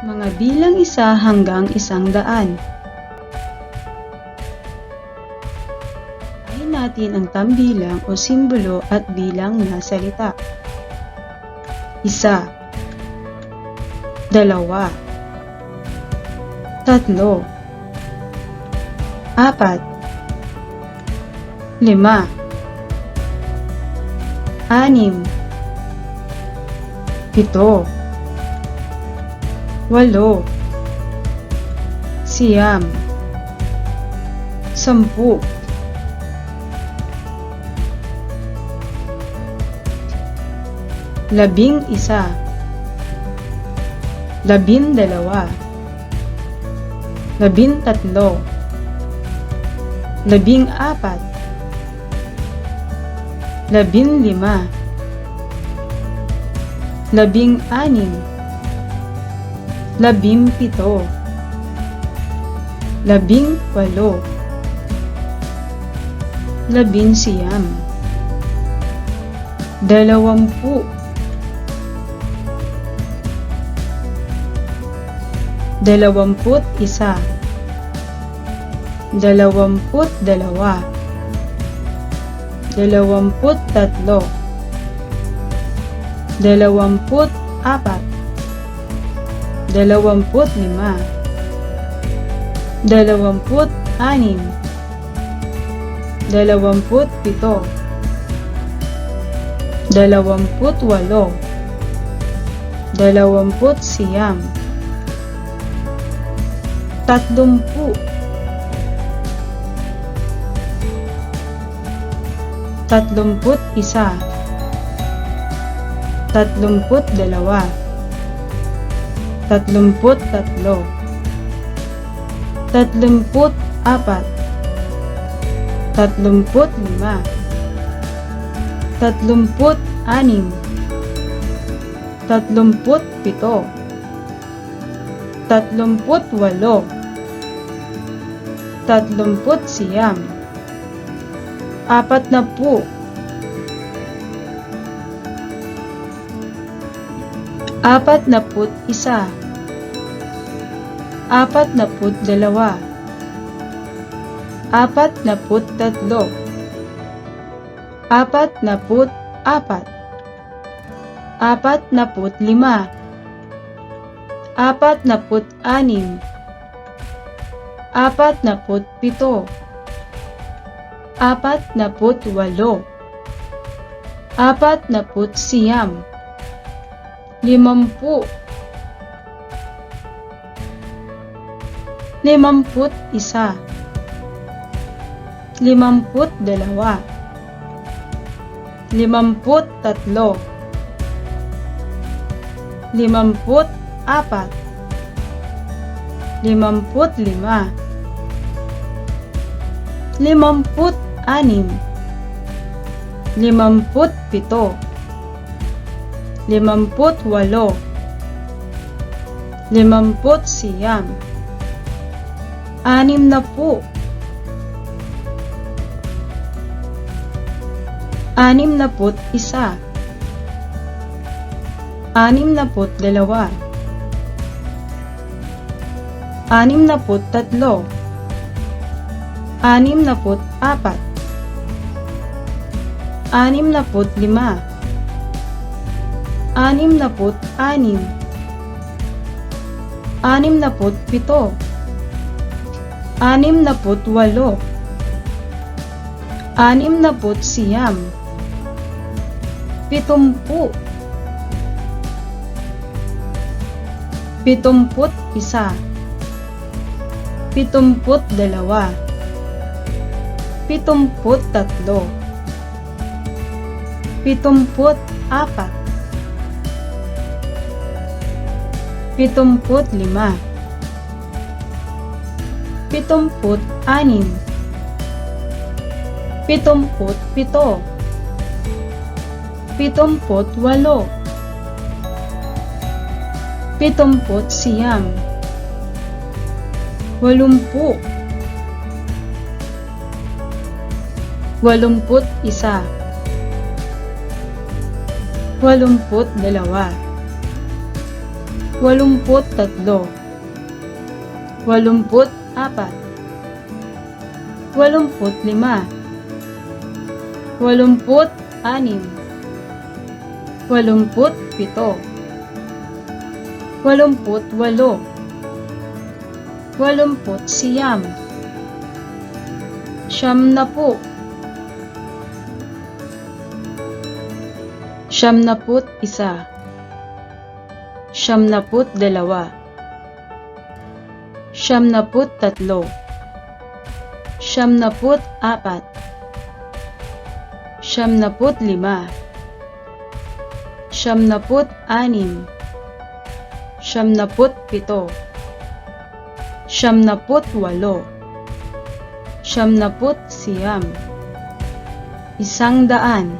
Mga bilang isa hanggang isang daan. Ay natin ang tambilang o simbolo at bilang na salita. Isa. Dalawa. Tatlo. Apat. Lima. Anim. Pito. Walo. Siyam. Sampu. Labing isa. Labin dalawa. Labin tatlo. Labing apat. Labin lima. Labing anim. Labing pito. Labing walo. Labing siyam. Dalawampu. Dalawamput isa. Dalawamput dalawa. Dalawamput tatlo. Dalawamput apat. Dalawamput lima. Dalawamput anim. Dalawamput pito. Dalawamput walo. Dalawamput siyam. Tatlumpu. Tatlumput isa. Tatlumput dalawa. Tatlumput tatlo. Tatlumput apat. Tatlumput lima. Tatlumput anim. Tatlumput pito. Tatlumput walo. Tatlumput siyam. Apat na po. Apat na put isa. Apat na put dalawa. Apat na put tatlo. Apat na put apat. Apat na put lima. Apat na put anim. Apat na put pito. Apat na put walo. Apat na put siyam. Limampu. Limamput isa. Limamput dalawa. Limamput tatlo. Limamput apat. Limamput lima. Limamput anim. Limamput pito. Limamput walo. Limamput siyam. Anim na po. Anim na put isa. Anim na put dalawa. Anim na put tatlo. Anim na put apat. Anim na put lima. Anim na put anim. Anim na put pito. Anim na put walo. Anim na put siyam. Pitumpu. Pitumput isa. Pitumput dalawa. Pitumput tatlo. Pitumput apat. Pitumput lima. Pitumput anim. Pitumput pito. Pitumput walo. Pitumput siyam. Walumpu. Walumput isa. Walumput dalawa. walumput tatlo, walumput apat, walumput lima, walumput anim, walumput pito, walumput walo, walumput siyam, siyam na po, siyam na put isa, siyam na put dalawa, siyam na put tatlo, siyam na put apat, siyam na put lima, siyam na put anim, siyam na put pito, siyam na put walo, siyam na put siyam, isang daan,